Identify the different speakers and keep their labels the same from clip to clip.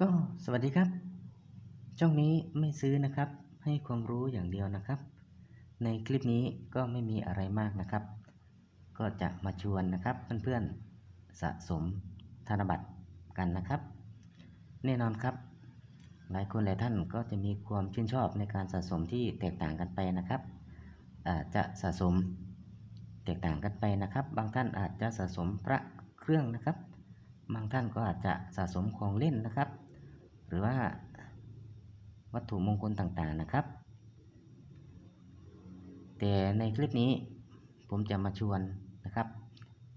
Speaker 1: ก็สวัสดีครับ ช่องนี้ไม่ซื้อนะครับ ให้ความรู้อย่างเดียวนะครับ ในคลิปนี้ก็ไม่มีอะไรมากนะครับ ก็จะมาชวนนะครับเพื่อนๆสะสมธนบัตรกันนะครับ แน่นอนครับ หลายคนหลายท่านก็จะมีความชื่นชอบในการสะสมที่แตกต่างกันไปนะครับอาจจะสะสมแตกต่างกันไปนะครับ บางท่านอาจจะสะสมพระเครื่องนะครับ บางท่านก็อาจจะสะสมของเล่นนะครับ หรือว่าวัตถุมงคลต่างๆนะครับ แต่ในคลิปนี้ผมจะมาชวนนะครับ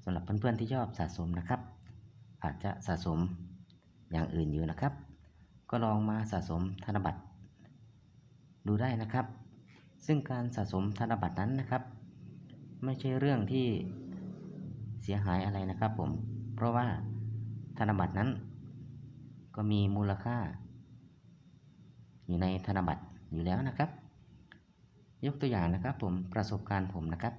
Speaker 1: สำหรับเพื่อนๆที่ชอบสะสมนะครับ อาจจะสะสมอย่างอื่นอยู่นะครับ ก็ลองมาสะสมธนบัตรดูได้นะครับ ซึ่งการสะสมธนบัตรนั้นนะครับ ไม่ใช่เรื่องที่เสียหายอะไรนะครับผมเพราะว่าธนบัตรนั้น ก็มีมูลค่า อยู่ในธนบัตรอยู่แล้วนะครับ ยกตัวอย่างนะครับผมประสบการณ์ผมนะครับ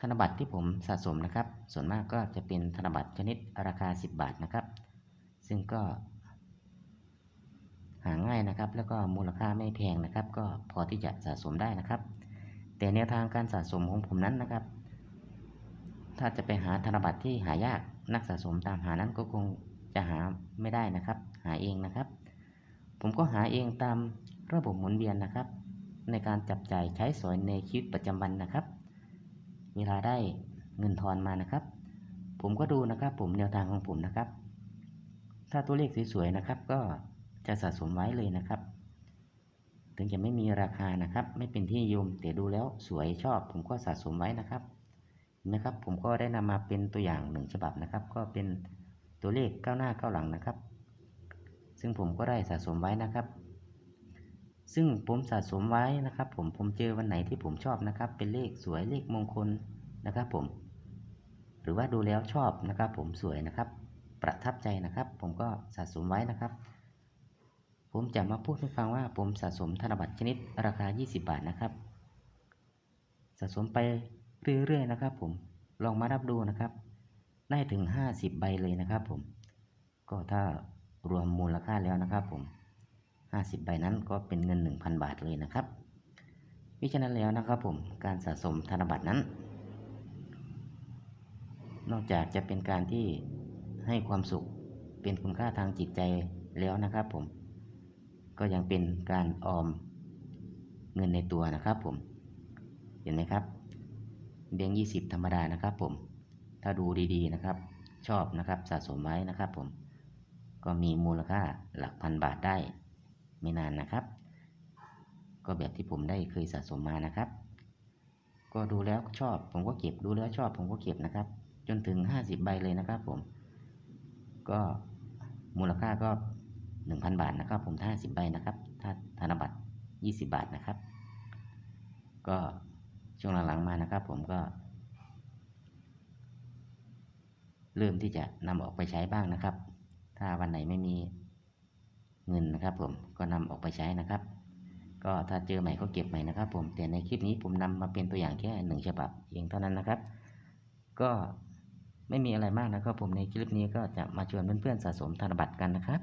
Speaker 1: ธนบัตรที่ผมสะสมนะครับ ส่วนมากก็จะเป็นธนบัตรชนิดราคา 10 บาทนะครับ ซึ่งก็ หาง่ายนะครับ แล้วก็มูลค่าไม่แพงนะครับ ก็พอที่จะสะสมได้นะครับ แต่แนวทางการสะสมของผมนั้นนะครับถ้าจะไปหาธนบัตรที่หายากนักสะสมตามหานั้นก็คง จะหาไม่ได้นะครับ หาเองนะครับ ผมก็หาเองตามระบบหมุนเวียนนะครับ ในการจับจ่ายใช้สอยในชีวิตประจำวันนะครับ เวลาได้เงินทอนมานะครับ ผมก็ดูนะครับ ผมแนวทางของผมนะครับ ถ้าตัวเลขสวยๆนะครับ ก็จะสะสมไว้เลยนะครับ ถึงจะไม่มีราคานะครับ ไม่เป็นที่นิยมแต่ดูแล้วสวยชอบ ผมก็สะสมไว้นะครับนะครับ ผมก็ได้นำมาเป็นตัวอย่างหนึ่งฉบับนะครับ ก็เป็น ตัวเลขก้าวหน้าก้าวหลังนะครับ ซึ่งผมก็ได้สะสมไว้นะครับ ซึ่งผมสะสมไว้นะครับ ผมผมเจอวันไหนที่ผมชอบนะครับ เป็นเลขสวยเลขมงคลนะครับ ผม หรือว่าดูแล้วชอบนะครับ ผมสวยนะครับ ประทับใจนะครับ ผมก็สะสมไว้นะครับ ผมจะมาพูดให้ฟังว่าผมสะสมธนบัตรชนิดราคา 20 บาทนะครับ สะสมไปเรื่อยๆนะครับ ผมลองมารับดูนะครับ ได้ถึง 50 ใบเลยนะครับผม ก็ถ้ารวมมูลค่าแล้วนะครับผม 50 ใบนั้นก็เป็นเงิน 1,000 บาทเลยนะครับมิฉะนั้นแล้วนะครับผม การสะสมธนบัตรนั้น นอกจากจะเป็นการที่ให้ความสุขเป็นคุณค่าทางจิตใจแล้วนะครับผม ก็ยังเป็นการออมเงินในตัวนะครับผม เห็นไหมครับแบงค์ยี่สิบธรรมดานะครับผม ถ้าดูดีๆนะครับ ชอบนะครับสะสมไว้นะครับผมก็มีมูลค่าหลักพันบาทได้ไม่นานนะครับ ก็แบบที่ผมได้เคยสะสมมานะครับ ก็ดูแล้วชอบผมก็เก็บดูแล้วชอบผมก็เก็บนะครับ จนถึง 50 ใบเลยนะครับผม ก็มูลค่าก็ 1,000 บาทนะครับ ผมถ้า50ใบนะครับถ้าธนบัตร 20 บาทนะครับ ก็ช่วงหลังๆมานะครับ ผมก็ เริ่มที่จะนำออกไปใช้บ้างนะครับ ถ้าวันไหนไม่มีเงินนะครับผมก็นำออกไปใช้นะครับ ก็ถ้าเจอใหม่ก็เก็บใหม่นะครับ ผมแต่ในคลิปนี้ผมนำมาเป็นตัวอย่างแค่หนึ่งฉบับเองเท่านั้นนะครับ ก็ไม่มีอะไรมากนะครับ ผมในคลิปนี้ก็จะมาชวนเพื่อนๆสะสมธนบัตรกันนะครับ